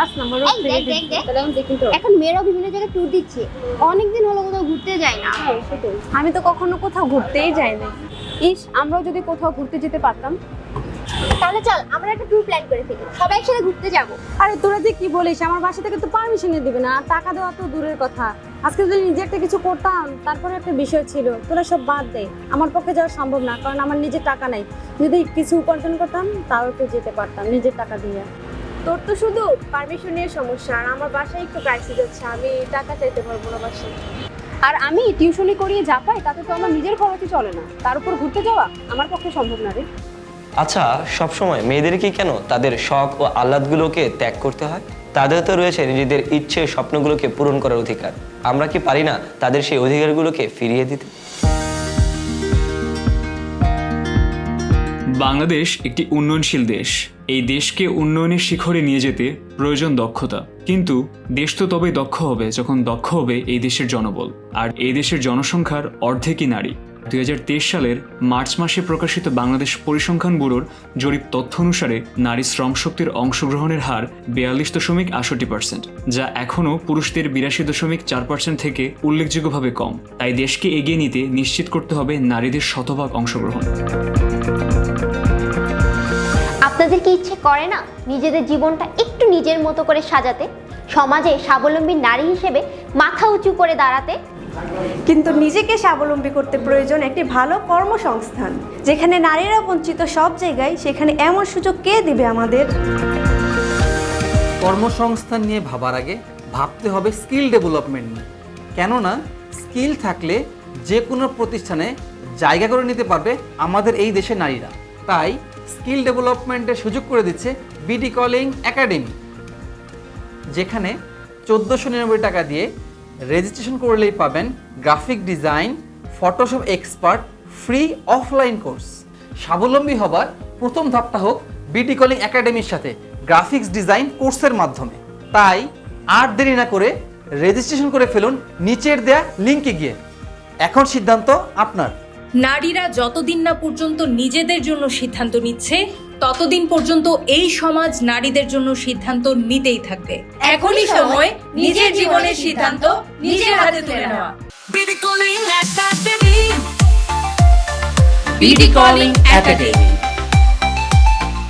পাঁচ নম্বর এখন মেয়েরাও বিভিন্ন জায়গায় ট্যুর দিচ্ছে। অনেকদিন হলো কোথাও ঘুরতে যায় না। আমি তো কখনো কোথাও ঘুরতেই যাই না। ইস আমরাও যদি কোথাও ঘুরতে যেতে পারতাম। তাহলে চল আমরা একটা ট্যুর প্ল্যান করে ফেলি। সবাই একসাথে ঘুরতে যাব। আরে তোরা যে কি বলিস আমার বাসা থেকে তো পারমিশনই দিবে না। আর টাকা দেওয়া তো দূরের কথা। আজকে যদি নিজে একটা কিছু করতাম তারপরে একটা বিষয় ছিল। তোরা সব বাদ দে। আমার পক্ষে যাওয়া সম্ভব না কারণ আমার নিজের টাকা নাই। যদি কিছু উপার্জন করতাম তাও একটু যেতে পারতাম নিজের টাকা দিয়ে। তোর তো শুধু পারমিশনের সমস্যা আর আমার বাসায় একটু ক্রাইসিস হচ্ছে আমি টাকা চাইতে পারব না বাসায়। আর আমি টিউশনি করিয়ে যা পাই তাতে তো আমার নিজের খরচই চলে না। তার উপর ঘুরতে যাওয়া আমার পক্ষে সম্ভব না রে। আচ্ছা সবসময় মেয়েদেরকে কেন তাদের শখ ও আহ্লাদগুলোকে ত্যাগ করতে হয়? তাদের তো রয়েছে নিজেদের ইচ্ছে স্বপ্নগুলোকে পূরণ করার অধিকার। আমরা কি পারি না তাদের সেই অধিকারগুলোকে ফিরিয়ে দিতে? বাংলাদেশ একটি উন্নয়নশীল দেশ। এই দেশকে উন্নয়নের শিখরে নিয়ে যেতে প্রয়োজন দক্ষতা। কিন্তু দেশ তো তবেই দক্ষ হবে যখন দক্ষ হবে এই দেশের জনবল। আর এই দেশের জনসংখ্যার অর্ধেকই নারী। দুই হাজার তেইশ সালের মার্চ মাসে প্রকাশিত বাংলাদেশ পরিসংখ্যান ব্যুরোর জরিপ তথ্য অনুসারে নারী শ্রম শক্তির অংশগ্রহণের হার বিয়াল্লিশ দশমিক আষট্টি পার্সেন্ট, যা এখনও পুরুষদের বিরাশি দশমিক চার পার্সেন্ট থেকে উল্লেখযোগ্যভাবে কম। তাই দেশকে এগিয়ে নিতে নিশ্চিত করতে হবে নারীদের শতভাগ অংশগ্রহণ। আপনাদের কি ইচ্ছে করে না নিজেদের জীবনটা একটু নিজের মতো করে সাজাতে? সমাজে স্বাবলম্বী নারী হিসেবে মাথা উঁচু করে দাঁড়াতে? কিন্তু নিজেকে স্বাবলম্বী করতে প্রয়োজন একটি ভালো কর্মসংস্থান যেখানে নারীরা বঞ্চিত সব জায়গায় সেখানে এমন সুযোগ কে দিবে আমাদের? কর্মসংস্থান নিয়ে ভাবার আগে ভাবতে হবে স্কিল ডেভেলপমেন্ট নিয়ে। কেননা স্কিল থাকলে যে কোনো প্রতিষ্ঠানে জায়গা করে নিতে পারবে আমাদের এই দেশের নারীরা। তাই স্কিল ডেভেলপমেন্টের সুযোগ করে দিচ্ছে বিডি কলিং একাডেমি, যেখানে চোদ্দোশো নিরানব্বই টাকা দিয়ে রেজিস্ট্রেশন করলেই পাবেন graphic design Photoshop expert free offline course স্বাবলম্বী হবার প্রথম ধাপটা হোক বিডি কলিং একাডেমির সাথে গ্রাফিক্স ডিজাইন কোর্সের মাধ্যমে। তাই আর দেরি না করে রেজিস্ট্রেশন করে ফেলুন নিচের দেয়া লিঙ্কে গিয়ে। এখন সিদ্ধান্ত আপনার। নারীরা যতদিন না পর্যন্ত নিজেদের জন্য সিদ্ধান্ত নিচ্ছে, ততদিন পর্যন্ত এই সমাজ নারীদের জন্য সিদ্ধান্ত নিতেই থাকবে। এখনই সময় নিজের জীবনের সিদ্ধান্ত নিজের হাতে তুলে নেওয়া। BD calling academy